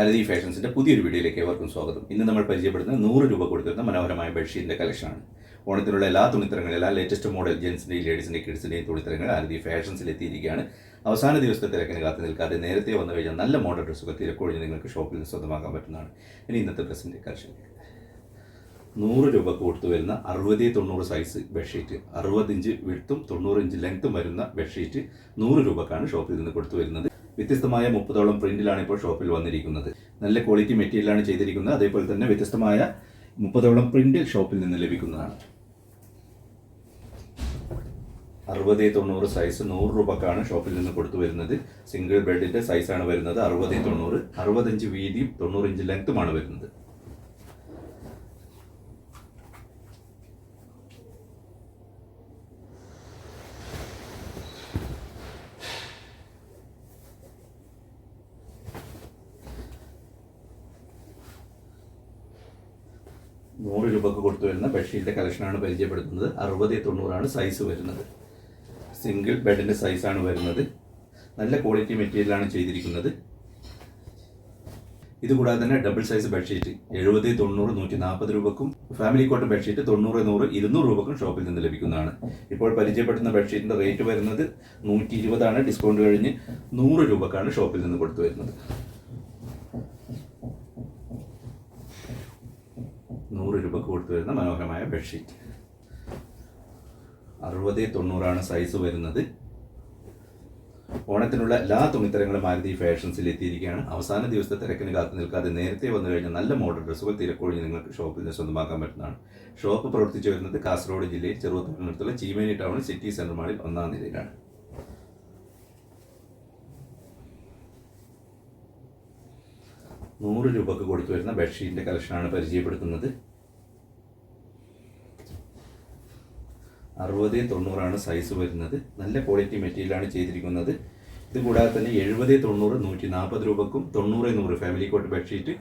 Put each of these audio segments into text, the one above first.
ആരതി ഫാഷൻസിന്റെ പുതിയൊരു വീഡിയോയിലേക്ക് ഏവർക്കും സ്വാഗതം. ഇന്ന് നമ്മൾ പരിചയപ്പെടുന്ന നൂറ് രൂപ കൊടുത്തിരുന്ന മനോഹരമായ ബെഡ്ഷീറ്റിന്റെ കളക്ഷനാണ് ഓണത്തിനുള്ള എല്ലാ തുണിത്തരങ്ങളും എല്ലാ ലേറ്റസ്റ്റ് മോഡൽ ജെൻസിന്റെയും ലേഡീസിന്റെയും കിഡ്സിന്റെയും തുണിത്തരങ്ങൾ അരതി ഫാഷൻസിൽ എത്തിയിരിക്കുകയാണ്. അവസാന ദിവസത്തെ തിരക്കിന് കാത്തു നിൽക്കാതെ നേരത്തെ വന്നു കഴിഞ്ഞാൽ നല്ല മോഡൽ ഡ്രസ്സുകൾ തിരക്കൊഴിഞ്ഞ് നിങ്ങൾക്ക് ഷോപ്പിൽ നിന്ന് സ്വന്തമാക്കാൻ പറ്റുന്നതാണ്. ഇനി ഇന്നത്തെ ഡ്രസ്സിന്റെ കളക്ഷൻ നൂറ് രൂപ കൊടുത്തു വരുന്ന അറുപത് തൊണ്ണൂറ് സൈസ് ബെഡ്ഷീറ്റ് അറുപത് ഇഞ്ച് വിഴുത്തും തൊണ്ണൂറ് ഇഞ്ച് ലെങ്ത്തും വരുന്ന ബെഡ്ഷീറ്റ് നൂറ് രൂപക്കാണ് ഷോപ്പിൽ നിന്ന് കൊടുത്തു വരുന്നത്. വ്യത്യസ്തമായ മുപ്പതോളം പ്രിന്റിലാണ് ഇപ്പോൾ ഷോപ്പിൽ വന്നിരിക്കുന്നത്. നല്ല ക്വാളിറ്റി മെറ്റീരിയലാണ് ചെയ്തിരിക്കുന്നത്. അതേപോലെ തന്നെ വ്യത്യസ്തമായ മുപ്പതോളം പ്രിന്റ് ഷോപ്പിൽ നിന്ന് ലഭിക്കുന്നതാണ്. അറുപത് തൊണ്ണൂറ് സൈസ് നൂറ് രൂപക്കാണ് ഷോപ്പിൽ നിന്ന് കൊടുത്തു വരുന്നത്. സിംഗിൾ ബെഡിന്റെ സൈസാണ് വരുന്നത്. അറുപത് തൊണ്ണൂറ് അറുപത്തഞ്ച് വീതിയും തൊണ്ണൂറ് ഇഞ്ച് ലെങ്ത്തുമാണ് വരുന്നത്. നൂറ് രൂപക്ക് കൊടുത്തു വരുന്ന ബെഡ്ഷീറ്റിന്റെ കളക്ഷനാണ് പരിചയപ്പെടുത്തുന്നത്. അറുപത് തൊണ്ണൂറാണ് സൈസ് വരുന്നത്. സിംഗിൾ ബെഡിന്റെ സൈസാണ് വരുന്നത്. നല്ല ക്വാളിറ്റി മെറ്റീരിയലാണ് ചെയ്തിരിക്കുന്നത്. ഇതുകൂടാതെ തന്നെ ഡബിൾ സൈസ് ബെഡ്ഷീറ്റ് എഴുപത് തൊണ്ണൂറ് നൂറ്റി നാൽപ്പത് രൂപക്കും ഫാമിലി കോട്ടൺ ബെഡ്ഷീറ്റ് തൊണ്ണൂറ് നൂറ് ഇരുന്നൂറ് രൂപക്കും ഷോപ്പിൽ നിന്ന് ലഭിക്കുന്നതാണ്. ഇപ്പോൾ പരിചയപ്പെടുത്തുന്ന ബെഡ്ഷീറ്റിന്റെ റേറ്റ് വരുന്നത് നൂറ്റി ഇരുപതാണ് ഡിസ്കൗണ്ട് കഴിഞ്ഞ് നൂറ് രൂപക്കാണ് ഷോപ്പിൽ നിന്ന് കൊടുത്തു വരുന്നത്. നൂറ് രൂപക്ക് കൊടുത്തു വരുന്ന മനോഹരമായ ബെഡ്ഷീറ്റ്. അറുപത് തൊണ്ണൂറാണ് സൈസ് വരുന്നത്. ഓണത്തിനുള്ള എല്ലാ തുണിത്തരങ്ങളും മാരുതി ഫാഷൻസിൽ എത്തിയിരിക്കുകയാണ്. അവസാന ദിവസത്തെ തിരക്കിന് കാത്തു നിൽക്കാതെ നേരത്തെ വന്നു കഴിഞ്ഞാൽ നല്ല മോഡൽ ഡ്രസ്സുകൾ തിരക്കൊഴിഞ്ഞ് നിങ്ങൾക്ക് ഷോപ്പിൽ നിന്ന് സ്വന്തമാക്കാൻ പറ്റുന്നതാണ്. ഷോപ്പ് പ്രവർത്തിച്ചു വരുന്നത് കാസർഗോഡ് ജില്ലയിൽ ചെറുപ്പത്തിനടുത്തുള്ള ചീമേനി ടൗൺ സിറ്റി സെന്റർ മാളിൽ ഒന്നാം നിലയിലാണ്. നൂറ് രൂപക്ക് കൊടുത്തു വരുന്ന ബെഡ്ഷീറ്റിന്റെ കളക്ഷനാണ് പരിചയപ്പെടുത്തുന്നത്. അറുപത് തൊണ്ണൂറാണ് സൈസ് വരുന്നത്. നല്ല ക്വാളിറ്റി മെറ്റീരിയലാണ് ചെയ്തിരിക്കുന്നത്. ഇത് കൂടാതെ തന്നെ എഴുപത് തൊണ്ണൂറ് നൂറ്റി നാൽപ്പത് രൂപക്കും തൊണ്ണൂറ് നൂറ് ഫാമിലി കോട്ട് ബെഡ്ഷീറ്റ്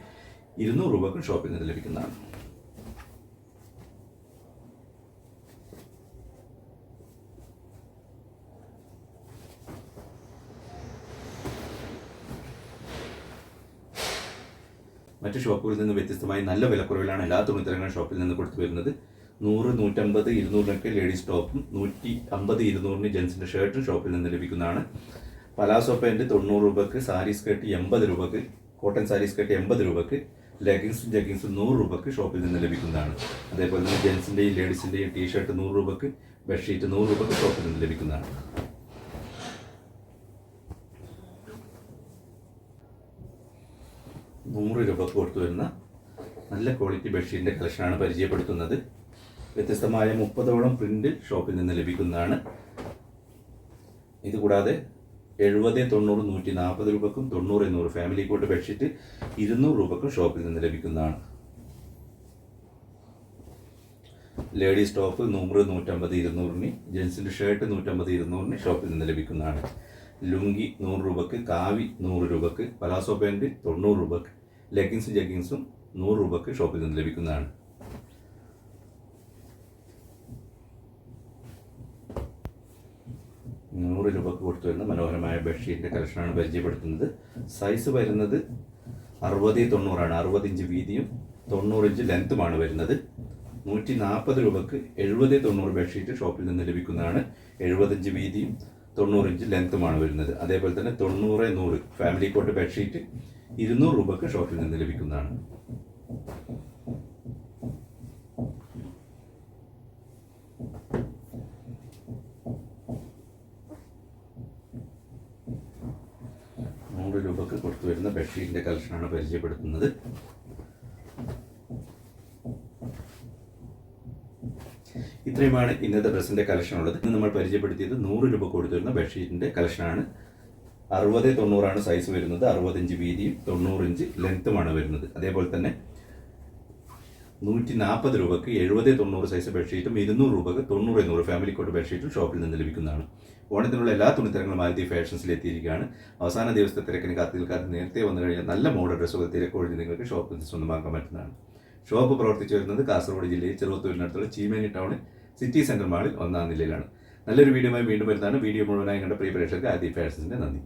ഇരുന്നൂറ് രൂപക്കും ഷോപ്പിൽ നിന്ന് ലഭിക്കുന്നതാണ്. മറ്റു ഷോപ്പുകളിൽ നിന്ന് വ്യത്യസ്തമായി നല്ല വിലക്കുറവിലാണ് എല്ലാ തുണിത്തരങ്ങളും ഷോപ്പിൽ നിന്ന് കൊടുത്തു വരുന്നത്. നൂറ് നൂറ്റമ്പത് ഇരുന്നൂറിനൊക്കെ ലേഡീസ് ടോപ്പും നൂറ്റി അമ്പത് ഇരുന്നൂറിന് ജെൻസിന്റെ ഷർട്ടും ഷോപ്പിൽ നിന്ന് ലഭിക്കുന്നതാണ്. പലാസോ പാന്റ് തൊണ്ണൂറ് രൂപക്ക് സാരി സ്കേർട്ട് എൺപത് രൂപക്ക് കോട്ടൺ സാരി സ്കേർട്ട് എൺപത് രൂപക്ക് ലെഗിങ്സും ജഗ്ഗിങ്സും നൂറ് രൂപക്ക് ഷോപ്പിൽ നിന്ന് ലഭിക്കുന്നതാണ്. അതേപോലെ തന്നെ ജെൻസിന്റെയും ലേഡീസിന്റെയും ടീ ഷർട്ട് നൂറ് രൂപക്ക് ബെഡ്ഷീറ്റ് നൂറ് രൂപയ്ക്ക് ഷോപ്പിൽ നിന്ന് ലഭിക്കുന്നതാണ്. നൂറ് രൂപക്ക് കൊടുത്തു വരുന്ന നല്ല ക്വാളിറ്റി ബെഡ്ഷീറ്റിന്റെ കളക്ഷനാണ് പരിചയപ്പെടുത്തുന്നത്. വ്യത്യസ്തമായ മുപ്പതോളം പ്രിന്റ് ഷോപ്പിൽ നിന്ന് ലഭിക്കുന്നതാണ്. ഇതുകൂടാതെ എഴുപത് തൊണ്ണൂറ് നൂറ്റി നാൽപ്പത് രൂപക്കും തൊണ്ണൂറ് എണ്ണൂറ് ഫാമിലി കോട്ട് ബെഡ്ഷീറ്റ് ഇരുന്നൂറ് രൂപക്കും ഷോപ്പിൽ നിന്ന് ലഭിക്കുന്നതാണ്. ലേഡീസ് ടോപ്പ് നൂറ് നൂറ്റമ്പത് ഇരുന്നൂറിന് ജെൻസിന്റെ ഷർട്ട് നൂറ്റമ്പത് ഇരുന്നൂറിന് ഷോപ്പിൽ നിന്ന് ലഭിക്കുന്നതാണ്. ലുങ്കി നൂറ് രൂപക്ക് കാവി നൂറ് രൂപക്ക് പലാസോ പാന്റ് തൊണ്ണൂറ് രൂപക്ക് ലെഗിൻസും ജഗിൻസും നൂറ് രൂപക്ക് ഷോപ്പിൽ നിന്ന് ലഭിക്കുന്നതാണ്. നൂറ് രൂപക്ക് കൊടുത്തു വരുന്ന മനോഹരമായ ബെഡ്ഷീറ്റിന്റെ കളക്ഷനാണ് പരിചയപ്പെടുത്തുന്നത്. സൈസ് വരുന്നത് അറുപത് തൊണ്ണൂറാണ്. അറുപത് ഇഞ്ച് വീതിയും തൊണ്ണൂറ് ഇഞ്ച് ലെങ്ത്തുമാണ് വരുന്നത്. നൂറ്റി നാൽപ്പത് രൂപക്ക് എഴുപത് തൊണ്ണൂറ് ബെഡ്ഷീറ്റ് ഷോപ്പിൽ നിന്ന് ലഭിക്കുന്നതാണ്. എഴുപത്തഞ്ച് വീതിയും തൊണ്ണൂറ് ഇഞ്ച് ലെങ്ത്തുമാണ് വരുന്നത്. അതേപോലെ തന്നെ തൊണ്ണൂറ് നൂറ് ഫാമിലി കോട്ട് ബെഡ്ഷീറ്റ് ഇരുന്നൂറ് രൂപക്ക് ഷോപ്പിൽ നിന്ന് ലഭിക്കുന്നതാണ്. നൂറ് രൂപക്ക് കൊടുത്തു വരുന്ന ബെഡ്ഷീറ്റിന്റെ കളക്ഷനാണ് പരിചയപ്പെടുത്തുന്നത്. ഇത്രയുമാണ് ഇന്നത്തെ ഡ്രസ്സിന്റെ കളക്ഷൻ ഉള്ളത് ഇന്ന് നമ്മൾ പരിചയപ്പെടുത്തിയത് നൂറ് രൂപ കൊടുത്തു വരുന്ന ബെഡ്ഷീറ്റിന്റെ കളക്ഷനാണ്. അറുപത് തൊണ്ണൂറാണ് സൈസ് വരുന്നത്. അറുപത്തഞ്ച് വീതിയും തൊണ്ണൂറിഞ്ച് ലെങ്ത്തുമാണ് വരുന്നത്. അതേപോലെ തന്നെ നൂറ്റി നാൽപ്പത് രൂപക്ക് എഴുപത് തൊണ്ണൂറ് സൈസ് ബെഡ്ഷീറ്റും ഇരുന്നൂറ് രൂപയ്ക്ക് തൊണ്ണൂറ് നൂറ് ഫാമിലി കോട്ട് ബെഡ്ഷീറ്റും ഷോപ്പിൽ നിന്ന് ലഭിക്കുന്നതാണ്. ഓണത്തിനുള്ള എല്ലാ തുണിത്തരങ്ങളും ആദ്യ ഫാഷൻസിൽ എത്തിയിരിക്കുകയാണ്. അവസാന ദിവസത്തെ തിരക്കിന് കാത്തു നേരത്തെ വന്നു കഴിഞ്ഞാൽ നല്ല മോഡൽ ഡ്രസ്സുകൾ തിരക്കൊഴിഞ്ഞ് നിങ്ങൾക്ക് ഷോപ്പിൽ നിന്ന് സ്വന്തമാക്കാൻ പറ്റുന്നതാണ്. ഷോപ്പ് പ്രവർത്തിച്ചു വരുന്നത് കാസർഗോഡ് ജില്ലയിൽ ചെറുവത്തൂരിനടുത്തുള്ള ചീമേനി ടൗണിൽ സിറ്റി സെന്റർ മാളിൽ ഒന്നാം നിലയിലാണ്. നല്ലൊരു വീഡിയോയുമായി വീണ്ടും വരുന്നതാണ്. വീഡിയോ മുഴുവനായി കണ്ട പ്രിയ പ്രേക്ഷകർക്ക് ആദ്യ ഫാഷൻസിന്റെ നന്ദി.